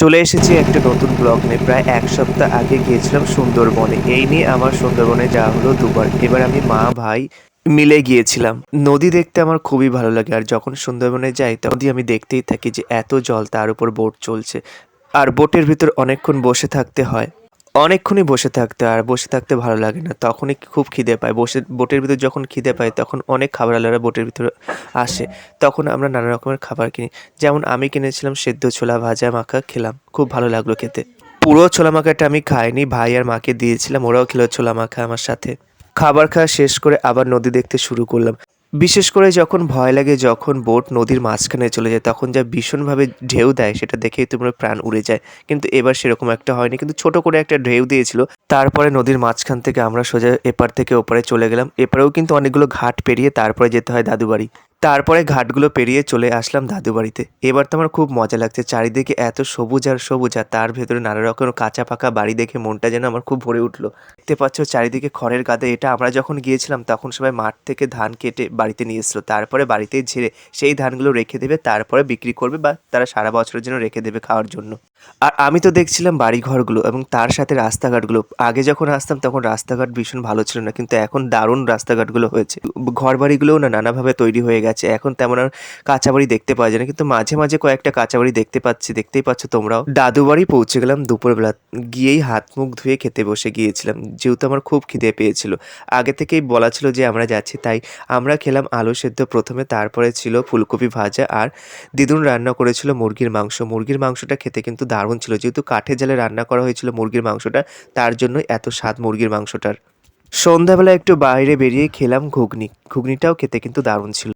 চলে এসেছি একটা নতুন ব্লগ নিয়ে। প্রায় এক সপ্তাহ আগে গিয়েছিলাম সুন্দরবনে। এই নিয়ে আমার সুন্দরবনে যাওয়া হলো দুবার। এবার আমি মা, ভাই মিলে গিয়েছিলাম। নদী দেখতে আমার খুবই ভালো লাগে। আর যখন সুন্দরবনে যাই, তখন আমি দেখতেই থাকি যে এত জল, তার উপর বোট চলছে। আর বোটের ভিতর অনেকক্ষণ বসে থাকতে হয়। অনেকক্ষণই বসে থাকতে আর বসে থাকতে ভালো লাগে না। তখনই খুব খিদে পায়। বসে, বোটের ভিতর যখন খিদে পায়, তখন অনেক খাবারওয়ালারা বোটের ভিতরে আসে। তখন আমরা নানা রকমের খাবার কিনি। যেমন আমি কিনেছিলাম সেদ্ধ ছোলা ভাজা মাখা খেলাম। খুব ভালো লাগল খেতে। পুরো ছোলা মাখাটা আমি খাইনি। ভাই আর মাকে দিয়েছিলাম। ওরাও খেলো ছোলা মাখা আমার সাথে। খাবার খাওয়া শেষ করে আবার নদী দেখতে শুরু করলাম। বিশেষ করে যখন ভয় লাগে, যখন বোট নদীর মাঝখানে চলে যায়, তখন যা ভীষণভাবে ঢেউ দেয়, সেটা দেখেই তোমার প্রাণ উড়ে যায়। কিন্তু এবার সেরকম একটা হয়নি। কিন্তু ছোট করে একটা ঢেউ দিয়েছিল। তারপরে নদীর মাঝখান থেকে আমরা সোজা এপার থেকে ওপারে চলে গেলাম। এপারেও কিন্তু অনেকগুলো ঘাট পেরিয়ে তারপরে যেতে হয় দাদু বাড়ি তারপরে ঘাটগুলো পেরিয়ে চলে আসলাম দাদু বাড়িতে। এবার তো আমার খুব মজা লাগছে, চারিদিকে এত সবুজ আর সবুজ, আর তার ভেতরে নানা রকমের কাঁচা পাকা বাড়ি দেখে মনটা যেন আমার খুব ভরে উঠল। দেখতে পাচ্ছ চারিদিকে খড়ের গাদে, এটা আমরা যখন গিয়েছিলাম তখন সবাই মাঠ থেকে ধান কেটে বাড়িতে নিয়ে এসলো তারপরে বাড়িতে ঝেড়ে সেই ধানগুলো রেখে দেবে, তারপরে বিক্রি করবে বা তারা সারা বছরের জন্য রেখে দেবে খাওয়ার জন্য। আর আমি তো দেখছিলাম বাড়ি ঘরগুলো এবং তার সাথে রাস্তাঘাটগুলো। আগে যখন আসতাম তখন রাস্তাঘাট ভীষণ ভালো ছিল না, কিন্তু এখন দারুণ রাস্তাঘাটগুলো হয়েছে। ঘর বাড়িগুলোও না নানাভাবে তৈরি হয়ে গেছে। এখন তেমন আর কাঁচা বাড়ি দেখতে পাওয়া যায় না। কিন্তু মাঝে মাঝে কয়েকটা কাঁচা বাড়ি দেখতে পাচ্ছি, দেখতেই পাচ্ছ তোমরাও। দাদু বাড়ি পৌঁছে গেলাম দুপুরবেলা। গিয়েই হাত মুখ ধুয়ে খেতে বসে গিয়েছিলাম। যেহেতু আমার খুব খিদে পেয়েছিল। আগে থেকেই বলা ছিল যে আমরা যাচ্ছি, তাই আমরা খেলাম আলু সেদ্ধ প্রথমে। তারপরে ছিল ফুলকপি ভাজা আর দিদুন রান্না করেছিল মুরগির মাংস। মুরগির মাংসটা খেতে কিন্তু দারুণ ছিল। যেহেতু কাঠে জালে রান্না করা হয়েছিল মুরগির মাংসটা, তার জন্য এত স্বাদ মুরগির মাংসটার। সন্ধ্যাবেলা একটু বাইরে বেরিয়ে খেলাম ঘুগনি। ঘুগনিটাও খেতে কিন্তু দারুণ ছিল।